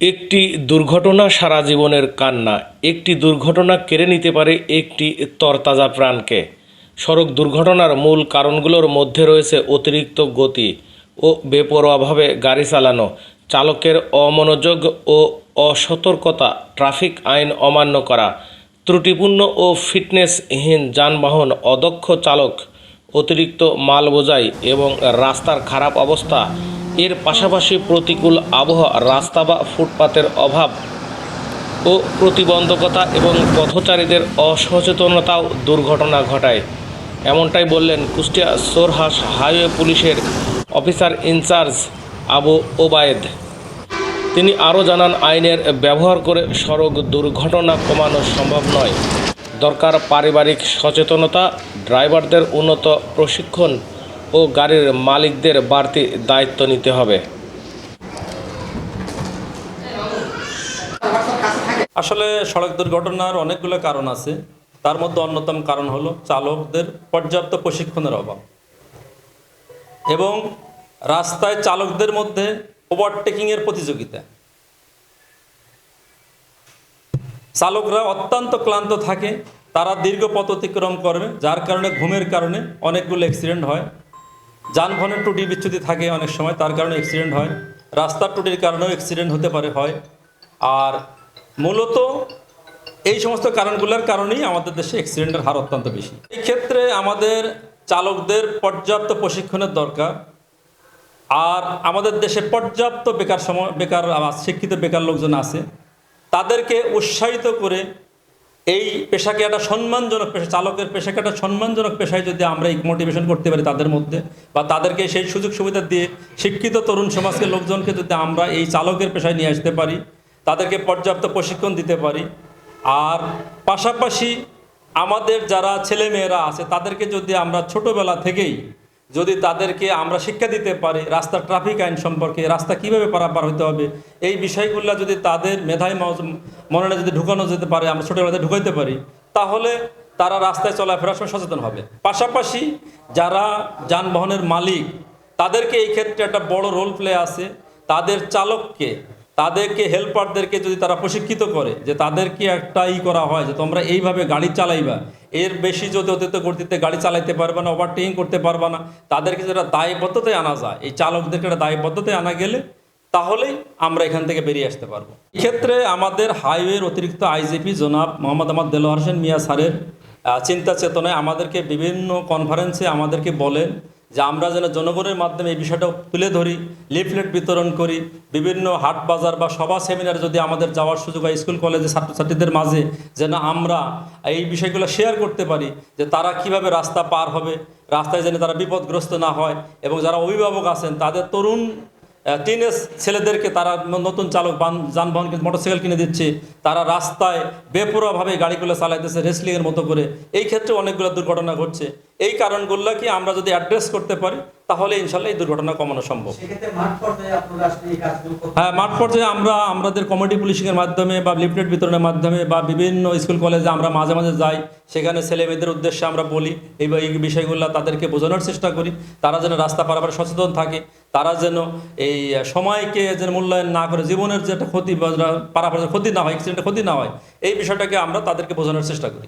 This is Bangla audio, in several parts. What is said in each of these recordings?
একটি দুর্ঘটনা সারা জীবনের কান্না। একটি দুর্ঘটনা কেড়ে নিতে পারে একটি তরতাজা প্রাণকে। সড়ক দুর্ঘটনার মূল কারণগুলোর মধ্যে রয়েছে অতিরিক্ত গতি ও বেপরোয়াভাবে গাড়ি চালানো, চালকের অমনোযোগ ও অসতর্কতা, ট্রাফিক আইন অমান্য করা, ত্রুটিপূর্ণ ও ফিটনেসহীন যানবাহন অদক্ষ চালক অতিরিক্ত মাল বোঝাই এবং রাস্তার খারাপ অবস্থা, এর পাশাপাশি প্রতিকূল আবহাওয়া, রাস্তা বা ফুটপাতের অভাব ও প্রতিবন্ধকতা এবং পথচারীদের অসচেতনতাও দুর্ঘটনা ঘটায়। এমনটাই বললেন কুষ্টিয়া সোরহাস হাইওয়ে পুলিশের officer in charge Abu Obayed. তিনি আরও জানান, আইনের ব্যবহার করে সড়ক দুর্ঘটনা কমানো সম্ভব নয়। দরকার পারিবারিক সচেতনতা, ড্রাইভারদের উন্নত প্রশিক্ষণ ও গাড়ির মালিকদের বাড়তি দায়িত্ব নিতে হবে। আসলে সড়ক দুর্ঘটনার অনেকগুলো কারণ আছে। তার মধ্যে অন্যতম কারণ হলো চালকদের পর্যাপ্ত প্রশিক্ষণের অভাব। এবং রাস্তায় চালকদের মধ্যে ওভারটেকিংয়ের প্রতিযোগিতা। চালকরা অত্যন্ত ক্লান্ত থাকে, তারা দীর্ঘ পথ অতিক্রম করবে যার কারণে ঘুমের কারণে অনেকগুলো অ্যাক্সিডেন্ট হয়। যানবাহনের টুটি বিচ্ছুতি থাকে অনেক সময়, তার কারণে অ্যাক্সিডেন্ট হয়। রাস্তার ত্রুটির কারণেও অ্যাক্সিডেন্ট হতে পারে, হয়। আর মূলত এই সমস্ত কারণগুলোর কারণেই আমাদের দেশে অ্যাক্সিডেন্টের হার অত্যন্ত বেশি। এই ক্ষেত্রে আমাদের চালকদের পর্যাপ্ত প্রশিক্ষণের দরকার। আর আমাদের দেশে পর্যাপ্ত বেকার সময়, বেকার, শিক্ষিত বেকার লোকজন আছে। তাদেরকে উৎসাহিত করে এই পেশাকে একটা সম্মানজনক পেশা, চালকের পেশাকে একটা সম্মানজনক পেশায় যদি আমরা মোটিভেশন করতে পারি তাদের মধ্যে, বা তাদেরকে সেই সুযোগ সুবিধা দিয়ে শিক্ষিত তরুণ সমাজকে, লোকজনকে যদি আমরা এই চালকের পেশায় নিয়ে আসতে পারি, তাদেরকে পর্যাপ্ত প্রশিক্ষণ দিতে পারি, আর পাশাপাশি আমাদের যারা ছেলেমেয়েরা আছে, তাদেরকে যদি আমরা ছোটোবেলা থেকেই যদি তাদেরকে আমরা শিক্ষা দিতে পারি রাস্তার ট্রাফিক আইন সম্পর্কে, রাস্তা কীভাবে পারাপার হতে হবে, এই বিষয়গুলো যদি তাদের মেধায় মননে যদি ঢুকানো যেতে পারে, আমরা ছোটোবেলাতে ঢুকাইতে পারি, তাহলে তারা রাস্তায় চলাফেরার সময় সচেতন হবে। পাশাপাশি যারা যানবাহনের মালিক, তাদেরকে এই ক্ষেত্রে একটা বড় রোল প্লে আছে। তাদের চালককে তাদেরকে হেল্পারদেরকে যদি তারা প্রশিক্ষিত করে যে তাদেরকে একটা ই করা হয় যে তোমরা এইভাবে গাড়ি চালাইবা, এর বেশি যদি অতিরিক্ত গতিতে গাড়ি চালাইতে পারবে না ওভারটেকিং করতে পারবে না, তাদেরকে যেটা দায়বদ্ধতায় আনা যায়, এই চালকদেরকে একটা দায়বদ্ধতায় আনা গেলে তাহলেই আমরা এখান থেকে বেরিয়ে আসতে পারব। এক্ষেত্রে আমাদের হাইওয়ের অতিরিক্ত আইজিপি জনাব মোহাম্মদ আহমদ দেলোয়ার হোসেন মিয়া স্যারের চিন্তা চেতনায় আমাদেরকে বিভিন্ন কনফারেন্সে আমাদেরকে বলেন যে আমরা যেন জনগণের মাধ্যমে এই বিষয়টা তুলে ধরি লিফলেট বিতরণ করি, বিভিন্ন হাট বাজার বা সভা সেমিনারে যদি আমাদের যাওয়ার সুযোগ হয় স্কুল কলেজে ছাত্রছাত্রীদের মাঝে, যেন আমরা এই বিষয়গুলো শেয়ার করতে পারি যে তারা কীভাবে রাস্তা পার হবে, রাস্তায় যেন তারা বিপদগ্রস্ত না হয় এবং যারা অভিভাবক আছেন, তাদের তরুণ টিনেজ ছেলেদেরকে তারা নতুন চালক যানবাহন মোটরসাইকেল কিনে দিচ্ছে, তারা রাস্তায় বেপরোয়াভাবে গাড়িগুলো চালাইতেছে রেসলিংয়ের মতো করে। এই ক্ষেত্রে অনেকগুলো দুর্ঘটনা ঘটছে। এই কারণগুলো কি আমরা যদি অ্যাড্রেস করতে পারি তাহলে ইনশাল্লাহ এই দুর্ঘটনা কমানো সম্ভব। হ্যাঁ মাঠ পর্যায়ে আমরা আমাদের কমিটি পুলিশিংয়ের মাধ্যমে বা লিফলেট বিতরণের মাধ্যমে বা বিভিন্ন স্কুল কলেজে আমরা মাঝে মাঝে যাই সেখানে ছেলে মেয়েদের উদ্দেশ্যে আমরা বলি এই এই বিষয়গুলো তাদেরকে বোঝানোর চেষ্টা করি তারা যেন রাস্তা পারাপারে সচেতন থাকে তারা যেন এই সময়কে যেন মূল্যায়ন না করে জীবনের যে একটা ক্ষতি বা পারাপারের ক্ষতি না হয় অ্যাক্সিডেন্টের ক্ষতি না হয় এই বিষয়টাকে আমরা তাদেরকে বোঝানোর চেষ্টা করি।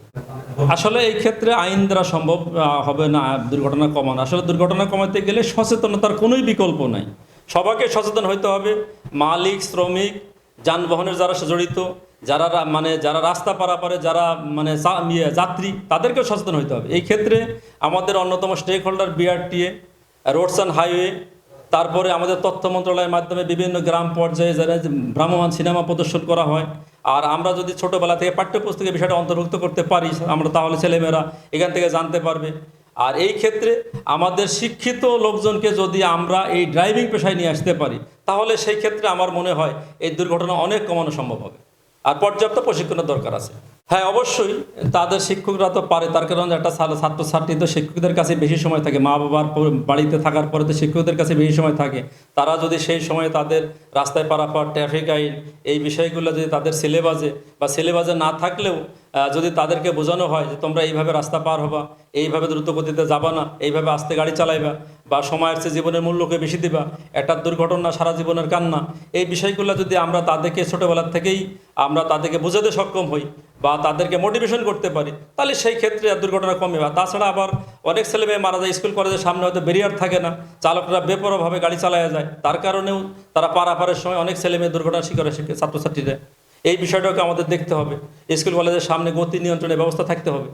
আসলে এই ক্ষেত্রে আইন দ্বারা সম্ভব হবে না দুর্ঘটনা কমানো। আসলে দুর্ঘটনা কমাতে গেলে সচেতনতার কোনোই বিকল্প নাই। সবাইকে সচেতন হতে হবে। মালিক শ্রমিক যানবাহনের যারা জড়িত যারা মানে যারা রাস্তা পারাপারে যারা মানে ইয়ে, যাত্রী তাদেরকেও সচেতন হতে হবে। এই ক্ষেত্রে আমাদের অন্যতম stakeholder BRTA roads and highway তারপরে আমাদের তথ্য মন্ত্রণালয়ের মাধ্যমে বিভিন্ন গ্রাম পর্যায়ে যারা যে ভ্রাম্যমাণ সিনেমা প্রদর্শন করা হয় আর আমরা যদি ছোটোবেলা থেকে পাঠ্যপুস্তকে বিষয়টা অন্তর্ভুক্ত করতে পারি, আমরা তাহলে ছেলেমেয়েরা এখান থেকে জানতে পারবে। আর এই ক্ষেত্রে আমাদের শিক্ষিত লোকজনকে যদি আমরা এই ড্রাইভিং পেশায় নিয়ে আসতে পারি, তাহলে সেই ক্ষেত্রে আমার মনে হয় এই দুর্ঘটনা অনেক কমানো সম্ভব হবে। আর পর্যাপ্ত প্রশিক্ষণের দরকার আছে। হ্যাঁ অবশ্যই। তাদের শিক্ষকরা তো পারে, তার কারণ একটা ছাত্র- ছাত্রছাত্রী তো শিক্ষকদের কাছে বেশি সময় থাকে। মা বাবার বাড়িতে থাকার পরে তো শিক্ষকদের কাছে বেশি সময় থাকে। তারা যদি সেই সময়ে তাদের রাস্তায় পারাপার ট্রাফিক আইন এই বিষয়গুলো যদি তাদের সিলেবাসে বা সিলেবাসে না থাকলেও যদি তাদেরকে বোঝানো হয় যে তোমরা এইভাবে রাস্তা পার হবা, এইভাবে দ্রুত গতিতে যাবা না, এইভাবে আস্তে গাড়ি চালাইবা বা সময়ের চেয়ে জীবনের মূল্যকে বেশি দিবা, একটা দুর্ঘটনা সারা জীবনের কান্না। এই বিষয়গুলো যদি আমরা তাদেরকে ছোটোবেলার থেকেই, আমরা তাদেরকে বোঝাতে সক্ষম হই বা তাদেরকে মোটিভেশন করতে পারি, তাহলে সেই ক্ষেত্রে আর দুর্ঘটনা কমে বা তাছাড়া আবার অনেক ছেলে মেয়ে মারা যায়, স্কুল কলেজের সামনে হয়তো ব্যারিয়ার থাকে না, চালকরা বেপরোভাবে গাড়ি চালায়া যায়। তার কারণেও তারা পারাপারের সময় অনেক ছেলে মেয়ে দুর্ঘটনার শিকার ছাত্রছাত্রীরা। এই বিষয়টাকে আমাদের দেখতে হবে। স্কুল কলেজের সামনে গতি নিয়ন্ত্রণের ব্যবস্থা থাকতে হবে।